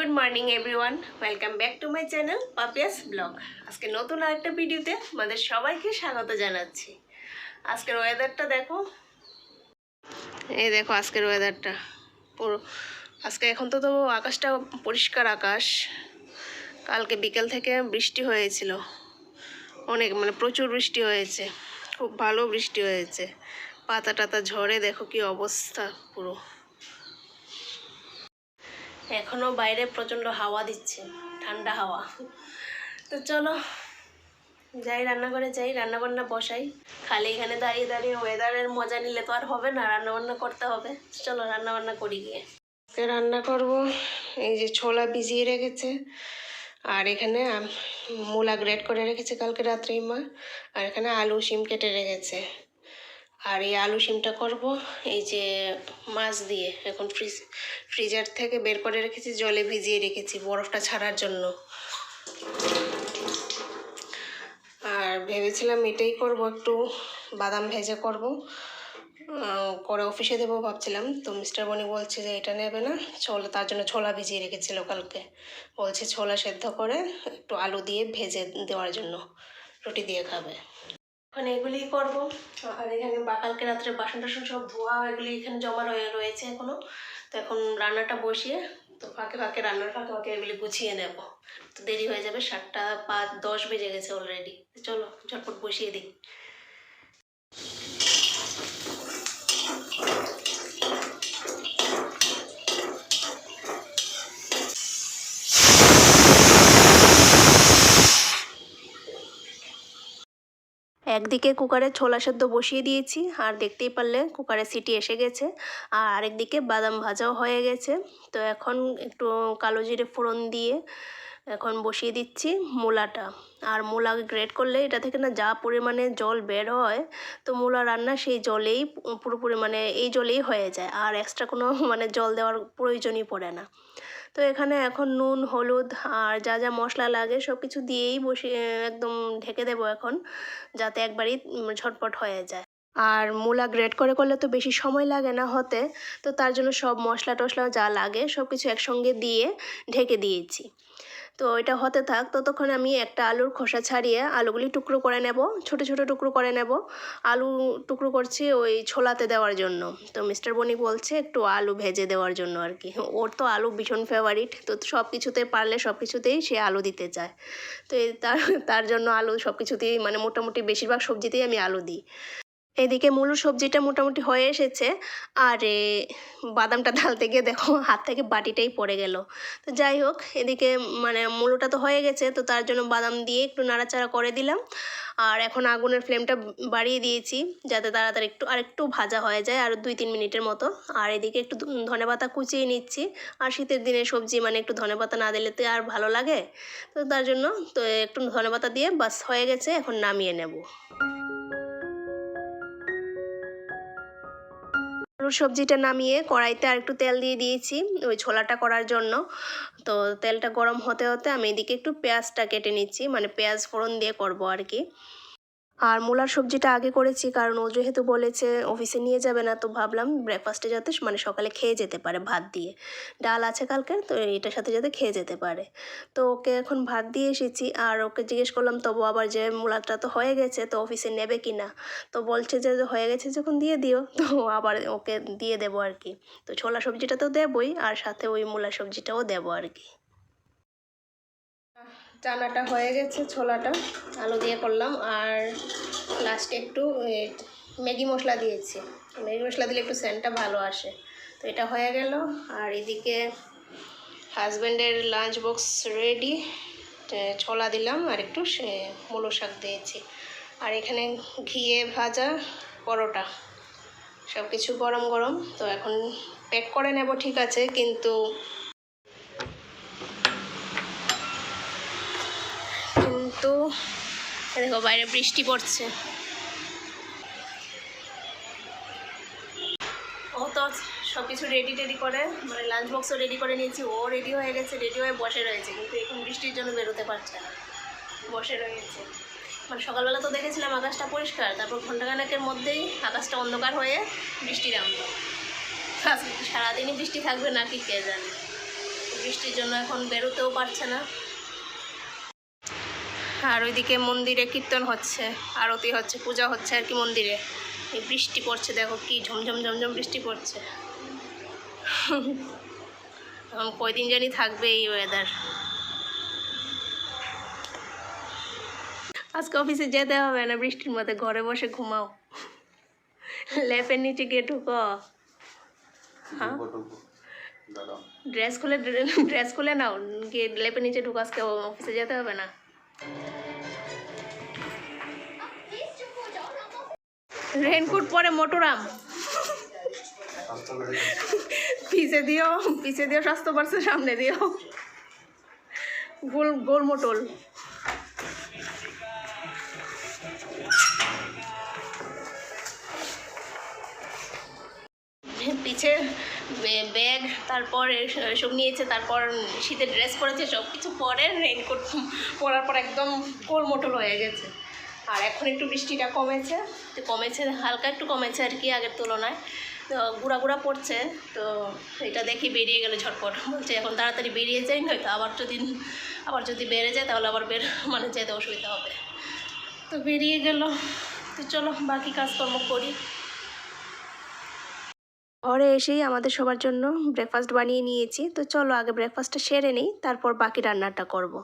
Good morning everyone welcome back to my channel Papiya's blog আজকে নতুন আরেকটা ভিডিওতে আমাদের সবাইকে স্বাগত জানাচ্ছি। আজকের ওয়েদারটা দেখো। এই দেখো আজকের ওয়েদারটা পুরো আজকে এখন তো তো আকাশটা পরিষ্কার আকাশ। কালকে বিকেল থেকে বৃষ্টি হয়েছিল। অনেক মানে প্রচুর বৃষ্টি হয়েছে। খুব ভালো বৃষ্টি হয়েছে। পাতা টাতা ঝড়ে দেখো কি অবস্থা পুরো। এখনও বাইরে প্রচণ্ড হাওয়া দিচ্ছে, ঠান্ডা হাওয়া। তো চলো, যাই রান্নাঘরে যাই, রান্নাবান্না বসাই। খালি এখানে দাঁড়িয়ে দাঁড়িয়ে ওয়েদারের মজা নিলে তো আর হবে না, রান্নাবান্না করতে হবে। চলো রান্নাবান্না করি গিয়ে। রান্না করব, এই যে ছোলা ভিজিয়ে রেখেছে, আর এখানে মূলা গ্রেট করে রেখেছে কালকে রাত্রেই মা, আর এখানে আলু, শিম কেটে রেখেছে। আর এই আলু শিমটা করব, এই যে মাছ দিয়ে এখন ফ্রিজ, ফ্রিজার থেকে বের করে রেখেছি, জলে ভিজিয়ে রেখেছি বরফটা ছাড়ার জন্য। আর ভেবেছিলাম এটাই করব, একটু বাদাম ভেজে করব। করে অফিসে দেবো ভাবছিলাম, তো মিস্টার বনি বলছে যে এটা নেবে না, ছোলা, তার জন্য ছোলা ভিজিয়ে রেখেছিল কালকে। বলছে ছোলা সেদ্ধ করে একটু আলু দিয়ে ভেজে দেওয়ার জন্য, রুটি দিয়ে খাবে। এখন এগুলিই করব। আর এখানে বা, কালকে রাত্রে বাসন টাসন সব ধোয়া, এগুলি এখানে জমা রয়ে, রয়েছে এখনও। তো এখন রান্নাটা বসিয়ে, তো ফাঁকে ফাঁকে রান্নার ফাঁকে ফাঁকে এগুলি গুছিয়ে নেব। তো দেরি হয়ে যাবে, সাতটা পাঁচ দশ বেজে গেছে অলরেডি চলো, ঝটপট বসিয়ে দিই। একদিকে কুকারে ছোলা সেদ্ধ বসিয়ে দিয়েছি, আর দেখতেই পারলে কুকারে সিটি এসে গেছে। আর আরেকদিকে বাদাম ভাজাও হয়ে গেছে। তো এখন একটু কালো জিরে ফোড়ন দিয়ে এখন বসিয়ে দিচ্ছি মূলাটা। আর মূলা গ্রেট করলে এটা থেকে না যা পরিমাণে জল বের হয়, তো মূলা রান্না সেই জলেই পুরোপুরি মানে এই জলেই হয়ে যায়। আর এক্সট্রা কোনো মানে জল দেওয়ার প্রয়োজনই পড়ে না। তো এখানে এখন নুন, হলুদ আর যা যা মশলা লাগে সব কিছু দিয়েই বসে, একদম ঢেকে দেবো এখন যাতে একবারই ঝটপট হয়ে যায়। আর মূলা গ্রেড করে করলে তো বেশি সময় লাগে না হতে, তো তার জন্য সব মশলা টশলা যা লাগে সব কিছু একসঙ্গে দিয়ে ঢেকে দিয়েছি। তো এটা হতে থাক, ততক্ষণ আমি একটা আলুর খোসা ছাড়িয়ে আলুগুলি টুকরো করে নেব, ছোট ছোট টুকরো করে নেব। আলু টুকরো করছি ওই ছোলাতে দেওয়ার জন্য। তো মিস্টার বনি বলছে একটু আলু ভেজে দেওয়ার জন্য আর কি। ওর তো আলু ভীষণ ফেভারিট তো সব কিছুতে পারলে সব কিছুতেই সে আলু দিতে চায়। তো তার তার জন্য আলু সব কিছুতেই মানে মোটামুটি বেশিরভাগ সবজিতেই আমি আলু দিই। এদিকে মূল সবজিটা মোটামুটি হয়ে এসেছে। আর বাদামটা ঢালতে গিয়ে দেখো হাত থেকে বাটিটাই পড়ে গেল। তো যাই হোক, এদিকে মানে মূলোটা তো হয়ে গেছে, তো তার জন্য বাদাম দিয়ে একটু নাড়াচাড়া করে দিলাম। আর এখন আগুনের ফ্লেমটা বাড়িয়ে দিয়েছি, যাতে তাড়াতাড়ি একটু আর একটু ভাজা হয়ে যায় আর দুই তিন মিনিটের মতো। আর এদিকে একটু ধনে পাতা কুচিয়ে নিচ্ছি। আর শীতের দিনে সবজি মানে একটু ধনে পাতা না দিলে তো আর ভালো লাগে। তো তার জন্য তো একটু ধনে পাতা দিয়ে বাস হয়ে গেছে, এখন নামিয়ে নেব। আলুর সবজিটা নামিয়ে কড়াইতে আর একটু তেল দিয়ে দিয়েছি, ওই ছোলাটা করার জন্য। তো তেলটা গরম হতে হতে আমি এদিকে একটু পেঁয়াজটা কেটে নিচ্ছি মানে পেঁয়াজ ফোড়ন দিয়ে করব আর কি। আর মূলার সবজিটা আগে করেছি, কারণ ও যেহেতু বলেছে অফিসে নিয়ে যাবে না, তো ভাবলাম ব্রেকফাস্টে যাতে মানে সকালে খেয়ে যেতে পারে ভাত দিয়ে। ডাল আছে কালকে তো এটার সাথে যাতে খেয়ে যেতে পারে। তো ওকে এখন ভাত দিয়ে এসেছি, আর ওকে জিজ্ঞেস করলাম, তবু আবার যে মূলাটা তো হয়ে গেছে, তো অফিসে নেবে কি না? তো বলছে যে হয়ে গেছে যখন দিয়ে দিও। তো আবার ওকে দিয়ে দেবো আর কি। তো ছোলা সবজিটা তো দেবই, আর সাথে ওই মূলা সবজিটাও দেবো আর কি। চানাটা হয়ে গেছে ছোলাটা, আলু দিয়ে করলাম। আর লাস্টে একটু ম্যাগি মশলা দিয়েছি। ম্যাগি মশলা দিলে একটু সেন্টটা ভালো আসে। তো এটা হয়ে গেল। আর এদিকে হাজব্যান্ডের লাঞ্চ বক্স রেডি ছোলা দিলাম আর একটু মূলো শাক দিয়েছি। আর এখানে ঘিয়ে ভাজা পরোটা। সব কিছু গরম গরম তো এখন প্যাক করে নেব, ঠিক আছে। কিন্তু কিন্তু দেখো বাইরে বৃষ্টি পড়ছে। ও তো সব কিছু রেডি টেডি করে মানে লাঞ্চ বক্সও রেডি করে নিয়েছি, ও রেডি হয়ে গেছে রেডি হয়ে বসে রয়েছে, কিন্তু এখন বৃষ্টির জন্য বেরোতে পারছে না। বসে রয়েছে। মানে সকালবেলা তো দেখেছিলাম আকাশটা পরিষ্কার, তারপর ঘন্টাখানেকের মধ্যেই আকাশটা অন্ধকার হয়ে বৃষ্টি নামলো। সারাদিনই বৃষ্টি থাকবে নাকি কে জানে? বৃষ্টির জন্য এখন বেরোতেও পারছে না। আর ওইদিকে মন্দিরে কীর্তন হচ্ছে আরতি হচ্ছে পূজা হচ্ছে আর কি মন্দিরে। এই বৃষ্টি পড়ছে দেখো কি ঝমঝম ঝমঝম বৃষ্টি পড়ছে। এখন কয়দিন জানি থাকবে এই ওয়েদার আজকে অফিসে যেতে হবে না বৃষ্টির মধ্যে ঘরে বসে ঘুমাও। লেপের নিচে গিয়ে ঢুকো। হ্যাঁ। ড্রেস খুলে ড্রেস খুলে নাও গিয়ে লেপের নিচে ঢুকো আজকে অফিসে যেতে হবে না। রেনকোট পরে মোটরাম। পিছে দিও পিছে দিও, স্বাস্থ্য পারছে সামনে দিও। গোল গোল মোটল। পিছে ব্যাগ তারপর সব নিয়েছে, তারপর শীতের ড্রেস পরেছে সব কিছু পরে রেনকোট পরার পর একদম গোল মোটল হয়ে গেছে। আর এখন একটু বৃষ্টিটা কমেছে, তো কমেছে, হালকা একটু কমেছে আর কি আগের তুলনায়। তো গুঁড়া গুঁড়া পড়ছে, তো এটা দেখি বেরিয়ে গেল ঝটপট। বলছে, এখন তাড়াতাড়ি বেরিয়ে যাই, নয়তো আবার যদি আবার যদি বেড়ে যায়, তাহলে আবার বের মানে যেতে অসুবিধা হবে। তো বেরিয়ে গেল। তো চলো, বাকি কাজকর্ম করি। ঘরে এসেই আমাদের সবার জন্য ব্রেকফাস্ট বানিয়ে নিয়েছি তো চলো আগে ব্রেকফাস্টটা সেরে নিই, তারপর বাকি রান্নাটা করব।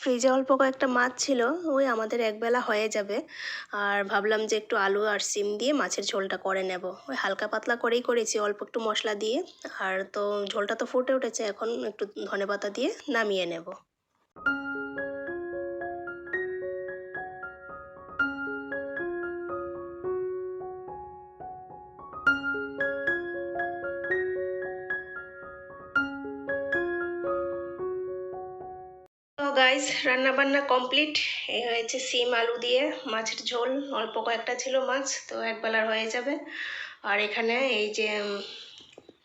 ফ্রিজে অল্প কয়েকটা মাছ ছিল, ওই আমাদের একবেলা হয়ে যাবে। আর ভাবলাম যে একটু আলু আর সিম দিয়ে মাছের ঝোলটা করে নেব। ওই হালকা পাতলা করেই করেছি, অল্প একটু মশলা দিয়ে। আর তো ঝোলটা তো ফুটে উঠেছে, এখন একটু ধনে পাতা দিয়ে নামিয়ে নেব। গাইস রান্না বান্না কমপ্লিট এই হয়েছে সিম, আলু দিয়ে, মাছের ঝোল, অল্প কয়েকটা ছিল মাছ, তো একবেলার হয়ে যাবে। আর এখানে এই যে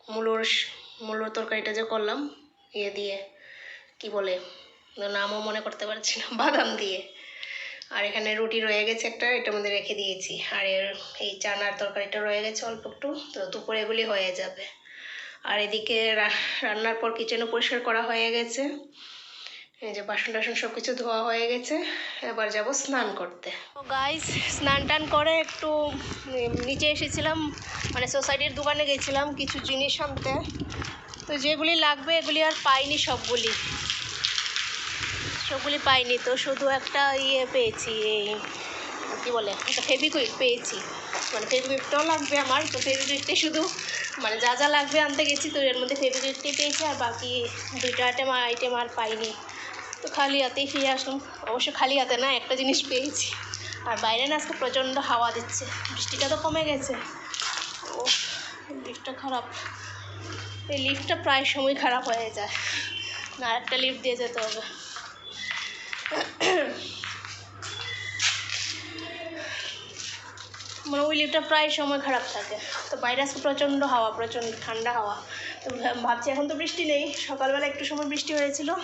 মূলোর মূলোর তরকারিটা যে করলাম ইয়ে দিয়ে, কি বলে নামও মনে করতে পারছি না, বাদাম দিয়ে। আর এখানে রুটি রয়ে গেছে একটা এটার মধ্যে রেখে দিয়েছি। আর এর, এই চানার তরকারিটা রয়ে গেছে অল্প একটু, তো দুপুরে এগুলি হয়ে যাবে। আর এদিকে রান্নার পর কিচেনও পরিষ্কার করা হয়ে গেছে। এই যে বাসন টাসন সব কিছু ধোয়া হয়ে গেছে, এবার যাব স্নান করতে। গাইস স্নান টান করে একটু নিচে এসেছিলাম মানে সোসাইটির দোকানে গেছিলাম কিছু জিনিস আনতে। তো যেগুলি লাগবে এগুলি আর পাইনি সবগুলি। সবগুলি পাইনি তো, শুধু একটা ইয়ে পেয়েছি, এই, কী বলে, একটা ফেবিকুইক পেয়েছি। মানে ফেবিকুইকটাও লাগবে আমার, তো ফেবিকুইকটাই শুধু মানে যা যা লাগবে আনতে গেছি, তো এর মধ্যে ফেবিকুইকটাই পেয়েছি আর বাকি দুইটা আইটেম আইটেম আর পাইনি। তো খালি হাতেই ফিরে আসলাম। অবশ্য খালি হাতে না, একটা জিনিস পেয়েছি। আর বাইরে না আজকে প্রচণ্ড হাওয়া দিচ্ছে। বৃষ্টিটা তো কমে গেছে। ও, লিফটটা খারাপ। এই লিফটটা প্রায় সময় খারাপ হয়ে যায়। না আরেকটা লিফট দিয়ে যেতে হবে। মানে ওই লিফটটা প্রায় সময় খারাপ থাকে। তো বাইরে আজকে প্রচণ্ড হাওয়া, প্রচণ্ড ঠান্ডা হাওয়া। তো ভাবছি, এখন তো বৃষ্টি নেই। সকালবেলা একটু সময় বৃষ্টি হয়েছিল।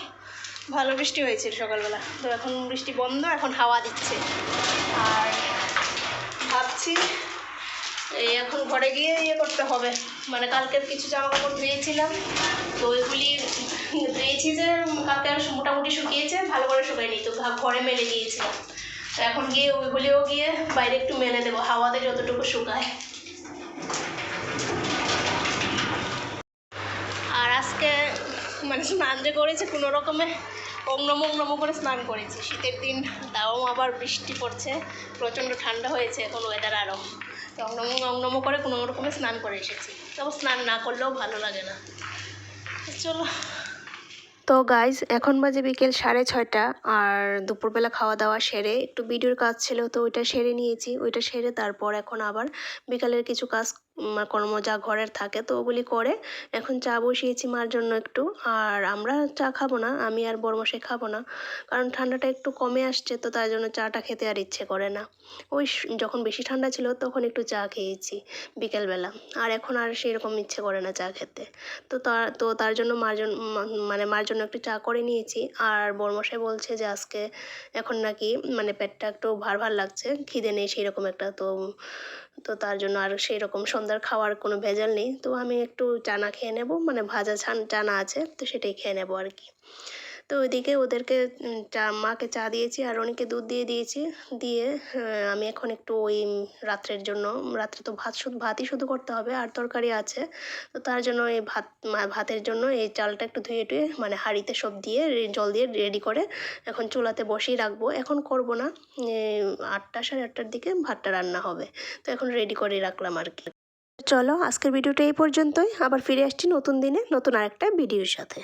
ভালো বৃষ্টি হয়েছিল সকালবেলা। তো এখন বৃষ্টি বন্ধ, এখন হাওয়া দিচ্ছে। আর ভাবছি, এই এখন ঘরে গিয়ে ইয়ে করতে হবে। মানে কালকের কিছু জামা কাপড় ধুয়েছিলাম। তো ওইগুলি ধুয়েছি যে, কালকে মোটামুটি শুকিয়েছে, ভালো করে শুকায়নি। তো ঘরে মেলে দিয়েছিলাম তো এখন গিয়ে ওইগুলিও গিয়ে বাইরে একটু মেলে দেবো, হাওয়াতে যতটুকু শুকায়। আর আজকে মানে স্নান যে করেছে কোনো রকমে অংনম অংনম করে স্নান করেছি। শীতের দিন, তাও আবার বৃষ্টি পড়ছে, প্রচণ্ড ঠান্ডা হয়েছে, এখন ওয়েদার আরও। তো অংনম অংনম করে কোনো রকমে স্নান করে এসেছি। তবে স্নান না করলেও ভালো লাগে না। চলো। তো গাইজ এখন বাজে বিকেল সাড়ে ছয়টা, আর দুপুরবেলা খাওয়া দাওয়া সেরে, একটু ভিডিওর কাজ ছিল, তো ওইটা সেরে নিয়েছি, ওইটা সেরে তারপর এখন আবার বিকালের কিছু কাজ কর্ম যা ঘরের থাকে তো ওগুলি করে। এখন চা বসিয়েছি মার জন্য একটু। আর আমরা চা খাব না, আমি আর বরমশাই খাব না। কারণ ঠান্ডাটা একটু কমে আসছে তো তার জন্য চাটা খেতে আর ইচ্ছে করে না। ওই যখন বেশি ঠান্ডা ছিল তখন একটু চা খেয়েছি বিকেলবেলা। আর এখন আর সেই রকম ইচ্ছে করে না চা খেতে। তো তার তো তার জন্য মার জন্য মানে মার জন্য একটু চা করে নিয়েছি। আর বরমশাই বলছে যে আজকে এখন নাকি মানে পেটটা একটু ভার ভার লাগছে, খিদে নেই সেই রকম একটা। তো তো তার জন্য আর সেই রকম সন্ধ্যার খাওয়ার কোনো ভেজাল নেই। তো আমি একটু চানা খেয়ে নেব মানে ভাজা চানা আছে, তো সেটাই খেয়ে নেব আর কি। তো ওইদিকে ওদেরকে চা, মাকে চা দিয়েছি আর অনেকে দুধ দিয়ে দিয়েছি। দিয়ে আমি এখন একটু ওই রাত্রের জন্য রাত্রে তো ভাত শুধু, ভাতই শুধু করতে হবে, আর তরকারি আছে। তো তার জন্য এই ভাত ভাতের জন্য এই চালটা একটু ধুয়ে টুয়ে মানে হাঁড়িতে সব দিয়ে জল দিয়ে রেডি করে এখন চুলাতে বসিয়ে রাখব। এখন করব না আটটা, সাড়ে আটটার দিকে ভাতটা রান্না হবে। তো এখন রেডি করে রাখলাম আর কি। চলো, আজকের ভিডিওটা এই পর্যন্তই। আবার ফিরে আসছি নতুন দিনে, নতুন আরেকটা ভিডিওর সাথে।